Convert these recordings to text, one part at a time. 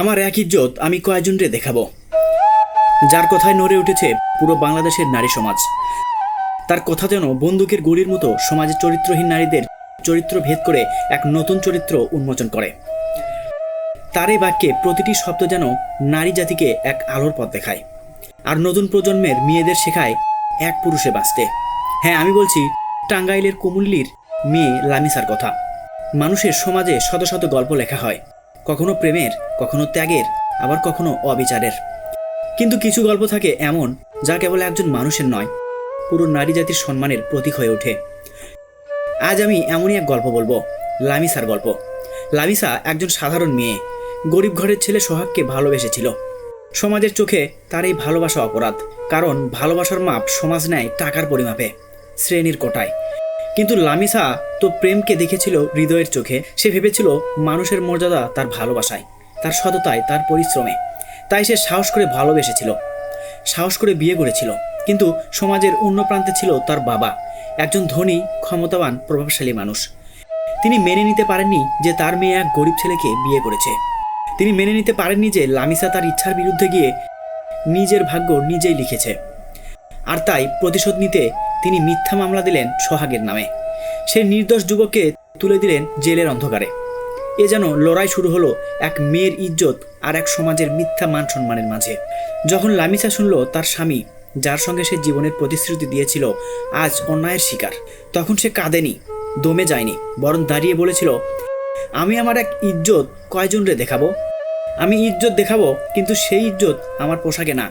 আমার এক ইজ্জত আমি কয়জনরে দেখাবো? যার কথায় নড়ে উঠেছে পুরো বাংলাদেশের নারী সমাজ। তার কথা যেন বন্দুকের গুলির মতো সমাজের চরিত্রহীন নারীদের চরিত্র ভেদ করে এক নতুন চরিত্র উন্মোচন করে। তার এই বাক্যে প্রতিটি শব্দ যেন নারী জাতিকে এক আলোর পথ দেখায়। আর নতুন প্রজন্মের মেয়েদের শেখায় এক পুরুষে বাঁচতে। হ্যাঁ আমি বলছি, টাঙ্গাইলের কুমুল্লির মেয়ে লামিসার কথা। মানুষের সমাজে শত শত গল্প লেখা হয়। কখনো প্রেমের, কখনো ত্যাগের, আবার কখনো অবিচারের। কিন্তু কিছু গল্প থাকে এমন যা কেবল একজন মানুষের নয়, পুরো নারী জাতির সম্মানের প্রতীক হয়ে ওঠে। আজ আমি এমনই এক গল্প বলব, লামিসার গল্প। লামিসা একজন সাধারণ মেয়ে, গরিব ঘরের ছেলে সোহাগকে ভালোবেসেছিল। সমাজের চোখে তার এই ভালোবাসা অপরাধ, কারণ ভালোবাসার মাপ সমাজ নেয় টাকার পরিমাপে, শ্রেণির কোটায়। কিন্তু লামিসা তো প্রেমকে দেখেছিল হৃদয়ের চোখে। সে ভেবেছিল মানুষের মর্যাদা তার ভালোবাসায়, তার সততায়, তার পরিশ্রমে। তাই সে সাহস করে ভালোবেসেছিল, সাহস করে বিয়ে করেছিল। কিন্তু সমাজের অন্য প্রান্তে ছিল তার বাবা, একজন ধনী, ক্ষমতাবান, প্রভাবশালী মানুষ। তিনি মেনে নিতে পারেননি যে তার মেয়ে এক গরিব ছেলেকে বিয়ে করেছে। তিনি মেনে নিতে পারেননি যে লামিসা তার ইচ্ছার বিরুদ্ধে গিয়ে নিজের ভাগ্য নিজেই লিখেছে। আর তাই প্রতিশোধ নিতে তিনি মিথ্যা মামলা দিলেন সোহাগের নামে। সে নির্দোষ যুবককে তুলে দিলেন জেলের অন্ধকারে। এ যেন লড়াই শুরু হলো এক মেয়ের ইজ্জত আর এক সমাজের মিথ্যা মান সম্মানের মাঝে। যখন লামিসা শুনল তার স্বামী, যার সঙ্গে সে জীবনের প্রতিশ্রুতি দিয়েছিল, আজ অন্যায়ের শিকার, তখন সে কাঁদেনি, দমে যায়নি, বরং দাঁড়িয়ে বলেছিল, আমি আমার এক ইজ্জত কয়জনরে দেখাবো? আমি ইজ্জত দেখাবো, কিন্তু সেই ইজ্জত আমার পোশাকে না।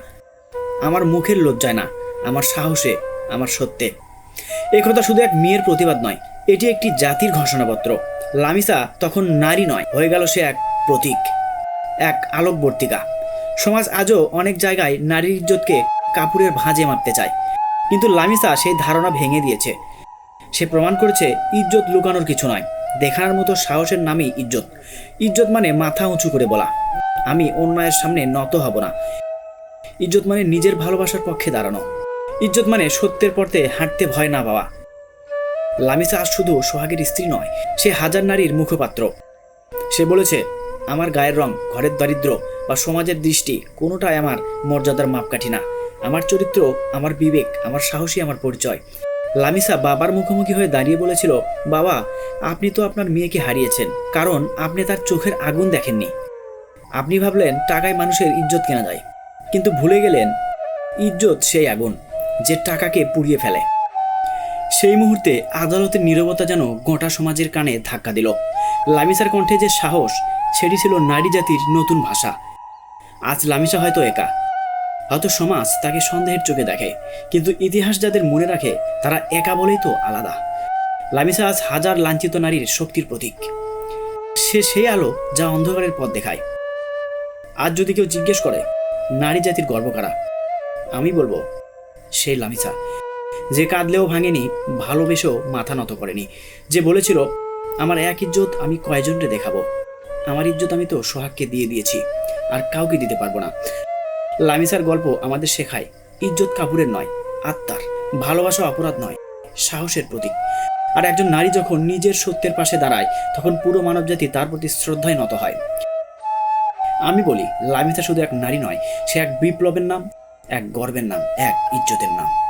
আমার মুখের লজ্জায় না, আমার সাহসে আমার সত্যে। এ কথা শুধু এক মেয়ের প্রতিবাদ নয়, এটি একটি জাতির ঘোষণাপত্র। লামিসা তখন নারী নয়, হয়ে গেল সে এক প্রতীক, এক আলোকবর্তিকা। সমাজ আজও অনেক জায়গায় নারীর ইজ্জতকে কাপুরের ভাঁজে মারতে চায়, কিন্তু লামিসা সেই ধারণা ভেঙে দিয়েছে। সে প্রমাণ করেছে, ইজ্জত লুকানোর কিছু নয়, দেখানোর মতো সাহসের নামই ইজ্জত। ইজ্জত মানে মাথা উঁচু করে বলা। আমি অন্যায়ের সামনে নত হব না। ইজ্জত মানে নিজের ভালোবাসার পক্ষে দাঁড়ানো। ইজ্জত মানে সত্যের পথে হাঁটতে ভয় না পাওয়া। লামিসা আজ শুধু সোহাগের স্ত্রী নয়, সে হাজার নারীর মুখপাত্র। সে বলেছে, আমার গায়ের রং ঘরের দারিদ্র বা সমাজের দৃষ্টি কোনোটাই আমার মর্যাদার মাপকাঠি না। আমার চরিত্র, আমার বিবেক, আমার সাহসী, আমার পরিচয়। লামিসা বাবার মুখোমুখি হয়ে দাঁড়িয়ে বলেছিল, বাবা, আপনি তো আপনার মেয়েকে হারিয়েছেন, কারণ আপনি তার চোখের আগুন দেখেননি। আপনি ভাবলেন টাকায় মানুষের ইজ্জত কেনা যায়, কিন্তু ভুলে গেলেন, ইজ্জত সেই আগুন। যে টাকাকে পুড়িয়ে ফেলে। সেই মুহূর্তে আদালতের নীরবতা যেন গোটা সমাজের কানে ধাক্কা দিল। লামিসার কণ্ঠে যে সাহস, সেটি ছিল নারী জাতির নতুন ভাষা। আজ লামিসা হয়তো একা। হয়তো সমাজ তাকে সন্দেহের চোখে দেখে, কিন্তু ইতিহাস যাদের মনে রাখে, তারা একা বলেই তো আলাদা। লামিসা আজ হাজার লাঞ্ছিত নারীর শক্তির প্রতীক। সে সেই আলো যা অন্ধকারের পথ দেখায়। আজ যদি কেউ জিজ্ঞেস করে, নারী জাতির গর্ব কারা? আমি বলব সেই লামিসা যে কাঁদলেও ভাঙেনি, ভালোবেসেও মাথা নত করেনি। যে বলেছিল, আমার এক ইজ্জত আমি কয়জনরে দেখাবো? আমার ইজ্জত আমি তো সোহাগকে দিয়ে দিয়েছি, আর কাউকে দিতে পারব না। লামিসার গল্প আমাদের শেখায়, ইজ্জত কাপুরের নয়, আত্মার। ভালোবাসা অপরাধ নয়, সাহসের প্রতীক। আর একজন নারী যখন নিজের সত্যের পাশে দাঁড়ায়, তখন পুরো মানবজাতি তার প্রতি শ্রদ্ধায় নত হয়। আমি বলি লামিসা শুধু এক নারী নয়, সে এক বিপ্লবের নাম এক গর্বের নাম এক ইজ্জতের নাম।